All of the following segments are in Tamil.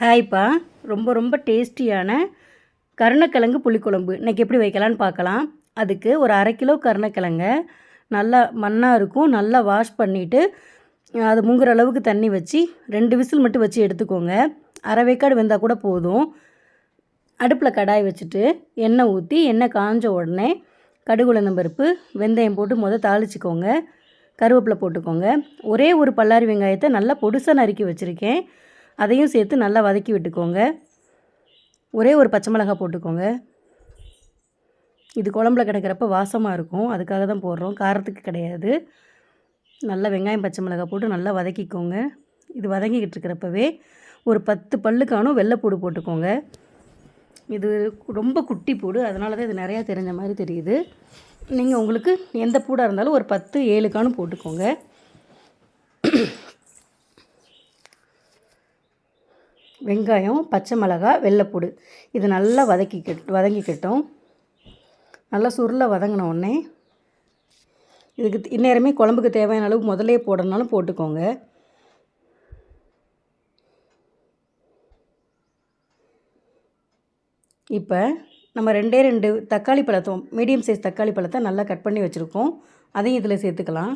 ஹாய்ப்பா. ரொம்ப ரொம்ப டேஸ்டியான கருணக்கிழங்கு புளிக்குழம்பு. இன்றைக்கி எப்படி வைக்கலான்னு பார்க்கலாம். அதுக்கு ஒரு அரை கிலோ கருணக்கிழங்க நல்லா மண்ணாக இருக்கும் நல்லா வாஷ் பண்ணிவிட்டு அது முங்குற அளவுக்கு தண்ணி வச்சு ரெண்டு விசில் மட்டும் வச்சு எடுத்துக்கோங்க. அரை வேக்காடு வெந்தால் கூட போதும். அடுப்பில் கடாய் வச்சுட்டு எண்ணெய் ஊற்றி எண்ணெய் காஞ்ச உடனே கடுகு பருப்பு வெந்தயம் போட்டு மொதல் தாளிச்சிக்கோங்க. கருவேப்பிலை போட்டுக்கோங்க. ஒரே ஒரு பல்லாரி வெங்காயத்தை நல்லா பொடுசாக நறுக்கி வச்சுருக்கேன். அதையும் சேர்த்து நல்லா வதக்கி விட்டுக்கோங்க. ஒரே ஒரு பச்சை மிளகாய் போட்டுக்கோங்க. இது குழம்புல கிடக்கிறப்ப வாசமாக இருக்கும். அதுக்காக தான் போடுறோம். காரத்துக்கு கிடையாது. நல்லா வெங்காயம் பச்சை மிளகாய் போட்டு நல்லா வதக்கிக்கோங்க. இது வதங்கிக்கிட்டு இருக்கிறப்பவே ஒரு பத்து பல்லுக்கானும் வெள்ளைப்பூடு போட்டுக்கோங்க. இது ரொம்ப குட்டி பூடு. அதனால தான் இது நிறையா தெரிஞ்ச மாதிரி தெரியுது. நீங்கள் உங்களுக்கு எந்த பூடாக இருந்தாலும் ஒரு பத்து ஏழுக்கானும் போட்டுக்கோங்க. வெங்காயம் பச்சை மிளகாய் வெள்ளைப்பூடு. இது நல்லா வதக்கி கெட் வதங்கிக்கிட்டோம். நல்லா சுருளை வதங்கின உடனே இதுக்கு இந்நேரமே குழம்புக்கு தேவையான அளவு முதலே போடணுனாலும் போட்டுக்கோங்க. இப்போ நம்ம ரெண்டே ரெண்டு தக்காளி பழத்தை மீடியம் சைஸ் தக்காளி பழத்தை நல்லா கட் பண்ணி வச்சுருக்கோம். அதையும் இதில் சேர்த்துக்கலாம்.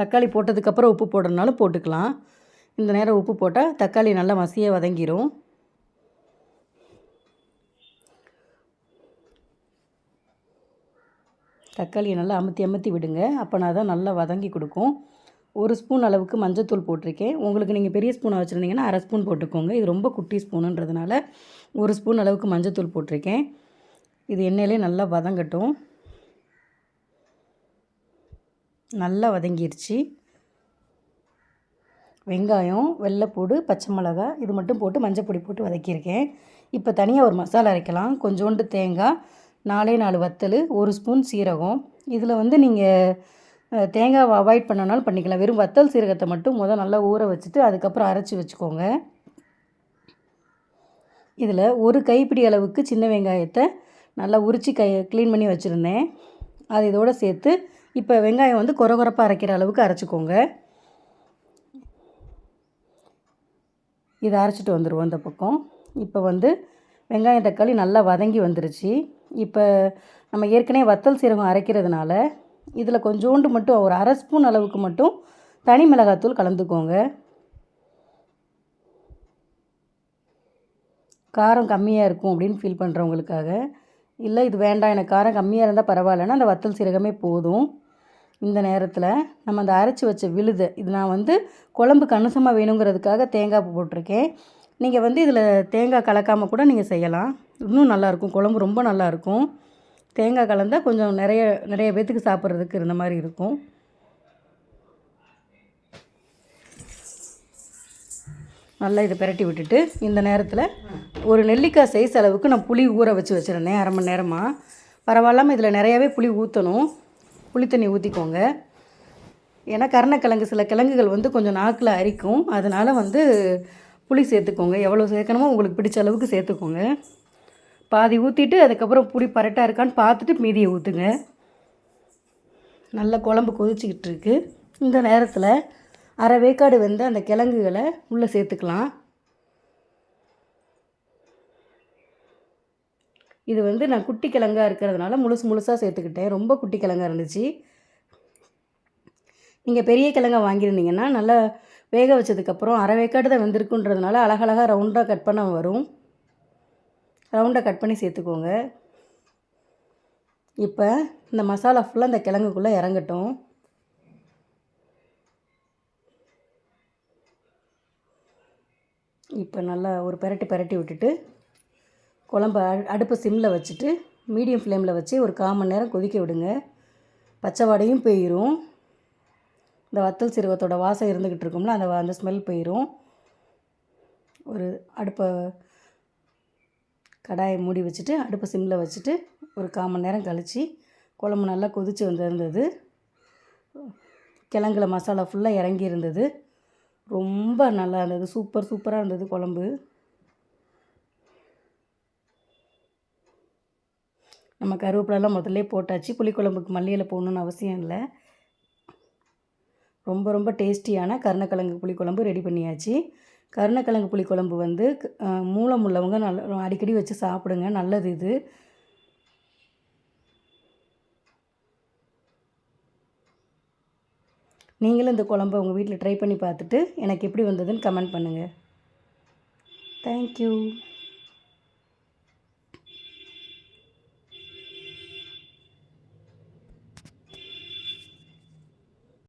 தக்காளி போட்டதுக்கப்புறம் உப்பு போடுறதுனாலும் போட்டுக்கலாம். இந்த நேரம் உப்பு போட்டால் தக்காளி நல்லா மசிய வதங்கிடும் தக்காளியை நல்லா அமுத்தி அமுத்தி விடுங்க. அப்போனா தான் நல்லா வதங்கி கொடுக்கும். ஒரு ஸ்பூன் அளவுக்கு மஞ்சத்தூள் போட்டிருக்கேன். உங்களுக்கு நீங்கள் பெரிய ஸ்பூனாக வச்சுருந்தீங்கன்னா அரை ஸ்பூன் போட்டுக்கோங்க. இது ரொம்ப குட்டி ஸ்பூனுன்றதுனால ஒரு ஸ்பூன் அளவுக்கு மஞ்சத்தூள் போட்டிருக்கேன். இது எண்ணெயிலே நல்லா வதங்கட்டும். நல்லா வதங்கிருச்சு. வெங்காயம் வெள்ளைப்பூடு பச்சை மிளகாய் இது மட்டும் போட்டு மஞ்சப்பொடி போட்டு வதக்கியிருக்கேன். இப்போ தனியாக ஒரு மசாலா அரைக்கலாம். கொஞ்சோண்டு தேங்காய் நாலே நாலு வத்தல் ஒரு ஸ்பூன் சீரகம். இதில் வந்து நீங்கள் தேங்காவை அவாய்ட் பண்ணனாலும் பண்ணிக்கலாம். வெறும் வத்தல் சீரகத்தை மட்டும் முதல் நல்லா ஊற வச்சுட்டு அதுக்கப்புறம் அரைச்சி வச்சுக்கோங்க. இதில் ஒரு கைப்பிடி அளவுக்கு சின்ன வெங்காயத்தை நல்லா உரித்து கை க்ளீன் பண்ணி வச்சுருந்தேன். அது இதோடு சேர்த்து இப்போ வெங்காயம் வந்து கொர கொரப்பாக அரைக்கிற அளவுக்கு அரைச்சிக்கோங்க. இதை அரைச்சிட்டு வந்துடுவோம் இந்த பக்கம். இப்போ வந்து வெங்காயம் தக்காளி நல்லா வதங்கி வந்துருச்சு. இப்போ நம்ம ஏற்கனவே வத்தல் சீரகம் அரைக்கிறதுனால இதில் கொஞ்சோண்டு மட்டும் ஒரு அரை ஸ்பூன் அளவுக்கு மட்டும் தனி மிளகாத்தூள் கலந்துக்கோங்க. காரம் கம்மியாக இருக்கும் அப்படின்னு ஃபீல் பண்ணுறவங்களுக்காக இல்லை இது வேண்டாம். எனக்கு காரம் கம்மியாக இருந்தால் பரவாயில்லன்னா அந்த வத்தல் சீரகமே போதும். இந்த நேரத்தில் நம்ம அந்த அரைச்சி வச்ச விழுதை இது நான் வந்து குழம்பு கணுசமாக வேணுங்கிறதுக்காக தேங்காய் போட்டிருக்கேன். நீங்கள் வந்து இதில் தேங்காய் கலக்காமல் கூட நீங்கள் செய்யலாம். இன்னும் நல்லாயிருக்கும் குழம்பு ரொம்ப நல்லாயிருக்கும் தேங்காய் கலந்தால் கொஞ்சம் நிறைய நிறைய பேர்த்துக்கு சாப்பிட்றதுக்கு இருந்த மாதிரி இருக்கும். நல்லா இதை பிரட்டி விட்டுட்டு இந்த நேரத்தில் ஒரு நெல்லிக்காய் சைஸ் அளவுக்கு நான் புளி ஊற வச்சு வச்சுருந்தேன் அரை மணி நேரமாக பரவாயில்லாமல் இதில் நிறையாவே புளி ஊற்றணும் புளி தண்ணி ஊற்றிக்கோங்க ஏன்னா கருணக்கிழங்கு சில கிழங்குகள் வந்து கொஞ்சம் நாக்கில் அரிக்கும். அதனால் வந்து புளி சேர்த்துக்கோங்க. எவ்வளோ சேர்க்கணுமோ உங்களுக்கு பிடிச்ச அளவுக்கு சேர்த்துக்கோங்க. பாதி ஊற்றிட்டு அதுக்கப்புறம் புளி பரட்டாக இருக்கான்னு பார்த்துட்டு மீதியை ஊற்றுங்க நல்லா குழம்பு கொதிச்சிக்கிட்டு இருக்குது இந்த நேரத்தில் அரை வேக்காடு வந்து அந்த கிழங்குகளை உள்ளே சேர்த்துக்கலாம். இது வந்து நான் குட்டி கிழங்கா இருக்கிறதுனால முழுசு முழுசாக சேர்த்துக்கிட்டேன். ரொம்ப குட்டி கிழங்காக இருந்துச்சு. நீங்கள் பெரிய கிழங்கா வாங்கியிருந்தீங்கன்னா நல்லா வேக வச்சதுக்கப்புறம் அரை வேக்காடு தான் வெந்திருக்குன்றதுனால அழகழகாக ரவுண்டாக கட் பண்ண வரும். ரவுண்டாக கட் பண்ணி சேர்த்துக்கோங்க. இப்போ இந்த மசாலா ஃபுல்லாக இந்த கிழங்குக்குள்ளே இறங்கட்டும். இப்போ நல்லா ஒரு பெரட்டி பெரட்டி விட்டுட்டு குழம்பு அடுப்பு சிம்மில் வச்சுட்டு மீடியம் ஃப்ளேமில் வச்சு ஒரு கால் மணி நேரம் கொதிக்க விடுங்க. பச்சை வாடையும் போயிடும் இந்த வத்தல் சீரகத்தோட வாசம் இருந்துக்கிட்டு இருக்கும்ல அந்த அந்த ஸ்மெல் போயிடும் ஒரு அடுப்பை கடாயை மூடி வச்சுட்டு அடுப்பை சிம்மில் வச்சுட்டு ஒரு கால் மணி நேரம் கழித்து குழம்பு நல்லா கொதித்து வந்திருந்தது. கிழங்குல மசாலா ஃபுல்லாக இறங்கி இருந்தது. ரொம்ப நல்லா இருந்தது. சூப்பர் சூப்பராக இருந்தது குழம்பு. நம்ம கருவேப்பிலெல்லாம் முதல்ல போட்டாச்சு. புளிக்குழம்புக்கு மல்லியில் போடணுன்னு அவசியம் இல்லை. ரொம்ப ரொம்ப டேஸ்டியான கருணக்கிழங்கு புளிக்குழம்பு ரெடி பண்ணியாச்சு. கருணக்கிழங்கு புளிக்குழம்பு வந்து மூலம் உள்ளவங்க நல்ல அடிக்கடி வச்சு சாப்பிடுங்க. நல்லது இது. நீங்களும் இந்த குழம்பை உங்கள் வீட்டில் ட்ரை பண்ணி பார்த்துட்டு எனக்கு எப்படி வந்ததுன்னு கமெண்ட் பண்ணுங்கள் தேங்க்யூ